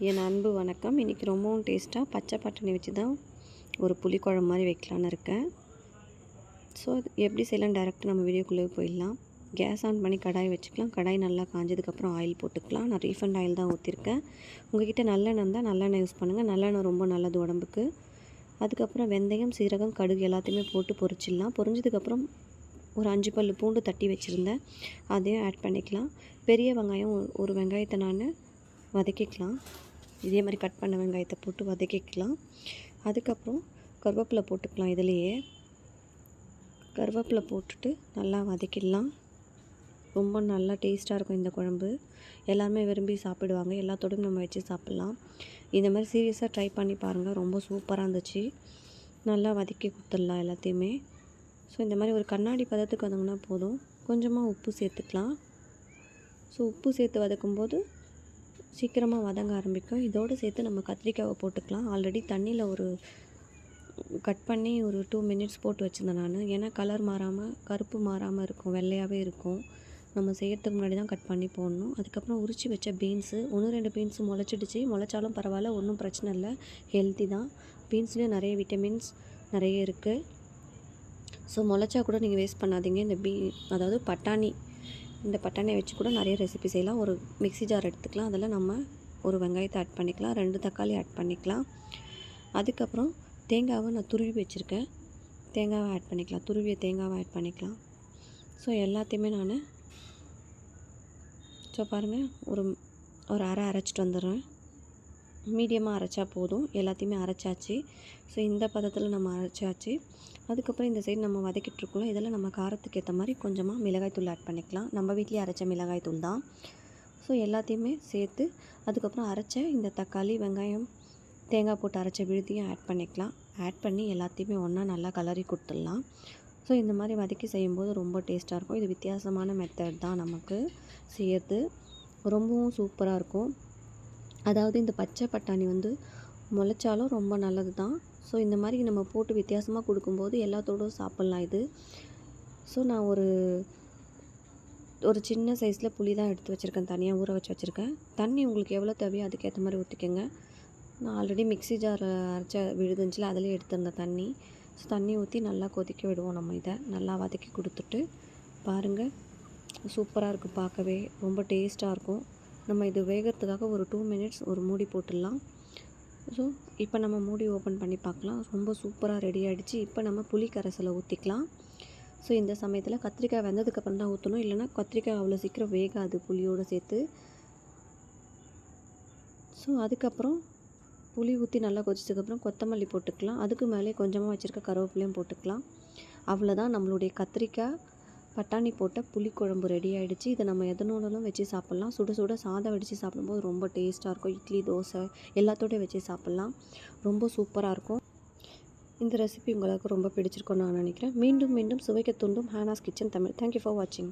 என் அன்பு வணக்கம். இன்றைக்கி ரொம்பவும் டேஸ்ட்டாக பச்சை பட்டாணி வச்சு தான் ஒரு புளிக்குழம்பு மாதிரி வைக்கலான்னு இருக்கேன். ஸோ அது எப்படி செய்யலாம் டேரெக்டாக நம்ம வீடியோக்குள்ளே போயிடலாம். கேஸ் ஆன் பண்ணி கடாய் வச்சுக்கலாம். கடாய் நல்லா காஞ்சதுக்கப்புறம் ஆயில் போட்டுக்கலாம். நான் ரீஃபண்ட் ஆயில் தான் ஊற்றிருக்கேன் உங்ககிட்ட நல்லெண்ணெய் இருந்தால் நல்லெண்ணெய் யூஸ் பண்ணுங்கள் நல்லெண்ணெய் ரொம்ப நல்லது உடம்புக்கு. அதுக்கப்புறம் வெந்தயம் சீரகம் கடுகு எல்லாத்தையுமே போட்டு பொரிச்சிடலாம். பொரிஞ்சதுக்கப்புறம் ஒரு அஞ்சு பல் பூண்டு தட்டி வச்சுருந்தேன். அதையும் ஆட் பண்ணிக்கலாம். பெரிய வெங்காயம் ஒரு- ஒரு வெங்காயத்தை நான் வதக்கிக்கலாம். இதே மாதிரி கட் பண்ண வெங்காயத்தை போட்டு வதக்கிக்கலாம். அதுக்கப்புறம் கருவேப்பிலை போட்டுக்கலாம் இதுலேயே. கருவேப்பிலை போட்டுட்டு நல்லா வதக்கிடலாம். ரொம்ப நல்லா டேஸ்ட்டாக இருக்கும் இந்த குழம்பு. எல்லாருமே விரும்பி சாப்பிடுவாங்க. எல்லாத்தோடையும் நம்ம வச்சு சாப்பிட்லாம். இந்த மாதிரி சீரியஸாக ட்ரை பண்ணி பாருங்கள் ரொம்ப சூப்பராக இருந்துச்சு. நல்லா வதக்கி கொடுத்துடலாம் எல்லாத்தையுமே. ஸோ இந்த மாதிரி ஒரு கண்ணாடி பதத்துக்கு வதங்கினா போதும். கொஞ்சமாக உப்பு சேர்த்துக்கலாம். ஸோ உப்பு சேர்த்து வதக்கும்போது சீக்கிரமாக வதங்க ஆரம்பிக்கும். இதோடு சேர்த்து நம்ம கத்திரிக்காவை போட்டுக்கலாம். ஆல்ரெடி தண்ணியில் ஒரு கட் பண்ணி ஒரு டூ மினிட்ஸ் போட்டு வச்சுருந்தேன் நான். ஏன்னா கலர் மாறாமல் கருப்பு மாறாமல் இருக்கும். வெள்ளையாகவே இருக்கும். நம்ம செய்யறதுக்கு முன்னாடி தான் கட் பண்ணி போடணும். அதுக்கப்புறம் உரித்து வச்ச பீன்ஸு ஒன்று ரெண்டு பீன்ஸு முளைச்சிடுச்சு. முளைச்சாலும் பரவாயில்ல ஒன்றும் பிரச்சனை இல்லை. ஹெல்த்தி தான். பீன்ஸ்லேயும் நிறைய விட்டமின்ஸ் நிறைய இருக்குது ஸோ முளைச்சா கூட நீங்கள் வேஸ்ட் பண்ணாதீங்க. இந்த பீ அதாவது பட்டாணி இந்த பட்டாணியை வச்சு கூட நிறைய ரெசிபி செய்யலாம். ஒரு மிக்ஸி ஜார் எடுத்துக்கலாம். அதில் நம்ம ஒரு வெங்காயத்தை ஆட் பண்ணிக்கலாம். ரெண்டு தக்காளி ஆட் பண்ணிக்கலாம். அதுக்கப்புறம் தேங்காவை நான் துருவி வச்சுருக்கேன். தேங்காவை ஆட் பண்ணிக்கலாம். துருவிய தேங்காவை ஆட் பண்ணிக்கலாம். ஸோ எல்லாத்தையுமே நான் ஸோ பாருங்கள் ஒரு ஒரு அரை அரைச்சிட்டு வந்துடுறேன். மீடியமாக அரைச்சா போதும். எல்லாத்தையுமே அரைச்சாச்சு. ஸோ இந்த பதத்தில் நம்ம அரைச்சாச்சு. அதுக்கப்புறம் இந்த சைடு நம்ம வதக்கிட்டுருக்கோம் இதில் நம்ம காரத்துக்கு ஏற்ற மாதிரி கொஞ்சமாக மிளகாய்த்தூள் ஆட் பண்ணிக்கலாம். நம்ம வீட்லேயே அரைச்ச மிளகாய்த்தூள் தான். ஸோ எல்லாத்தையுமே சேர்த்து அதுக்கப்புறம் அரைச்ச இந்த தக்காளி வெங்காயம் தேங்காய் போட்டு அரைச்ச விழுதியும் ஆட் பண்ணிக்கலாம். ஆட் பண்ணி எல்லாத்தையுமே ஒன்றா நல்லா கலரி கொடுத்துடலாம். ஸோ இந்த மாதிரி வதக்கி செய்யும்போது ரொம்ப டேஸ்ட்டாக இருக்கும். இது வித்தியாசமான மெத்தட் தான் நமக்கு. செய்யறது ரொம்பவும் சூப்பராக இருக்கும். அதாவது இந்த பச்சை பட்டாணி வந்து முளைச்சாலும் ரொம்ப நல்லது தான். ஸோ இந்த மாதிரி நம்ம போட்டு வித்தியாசமாக கொடுக்கும்போது எல்லாத்தோடும் சாப்பிட்லாம் இது. ஸோ நான் ஒரு ஒரு சின்ன சைஸில் புளி தான் எடுத்து வச்சுருக்கேன் தனியாக ஊற வச்சு வச்சுருக்கேன். தண்ணி உங்களுக்கு எவ்வளோ தேவையோ அதுக்கேற்ற மாதிரி ஊற்றிக்கோங்க நான் ஆல்ரெடி மிக்ஸி ஜார் அரைச்ச விழுதுஞ்சில் அதிலே எடுத்திருந்தேன் தண்ணி. ஸோ தண்ணி ஊற்றி நல்லா கொதிக்க விடுவோம் நம்ம இதை. நல்லா வதக்கி கொடுத்துட்டு பாருங்கள் சூப்பராக இருக்கும் பார்க்கவே. ரொம்ப டேஸ்ட்டாக இருக்கும். நம்ம இது வேகிறதுக்காக ஒரு டூ மினிட்ஸ் ஒரு மூடி போட்டுடலாம். ஸோ இப்போ நம்ம மூடி ஓப்பன் பண்ணி பார்க்கலாம். ரொம்ப சூப்பராக ரெடி ஆகிடுச்சு இப்போ நம்ம புளி கரைசலை ஊற்றிக்கலாம் ஸோ இந்த சமயத்தில் கத்திரிக்காய் வெந்ததுக்கப்புறம் தான் ஊற்றணும் இல்லைன்னா கத்திரிக்காய் அவ்வளோ சீக்கிரம் வேகாது புளியோடு சேர்த்து. ஸோ அதுக்கப்புறம் புளி ஊற்றி நல்லா கொதிச்சதுக்கப்புறம் கொத்தமல்லி போட்டுக்கலாம். அதுக்கு மேலே கொஞ்சமாக வச்சுருக்க கருவேப்பிலையும் போட்டுக்கலாம். அவ்வளோதான் நம்மளுடைய கத்திரிக்காய். பட்டாணி போட்ட புளிக்குழம்பு ரெடி ஆகிடுச்சு இதை நம்ம எதனோடலும் வச்சு சாப்பிட்லாம்? சுட சுட சாதம் வடித்து சாப்பிடும்போது ரொம்ப டேஸ்ட்டாக இருக்கும். இட்லி தோசை எல்லாத்தோடய வச்சு சாப்பிட்லாம். ரொம்ப சூப்பராக இருக்கும். இந்த ரெசிபி உங்களுக்கு ரொம்ப பிடிச்சிருக்கும்னு நான் நினைக்கிறேன். மீண்டும் மீண்டும் சுவைக்க தூண்டும் Hana's kitchen Tamil. Thank you for வாட்சிங்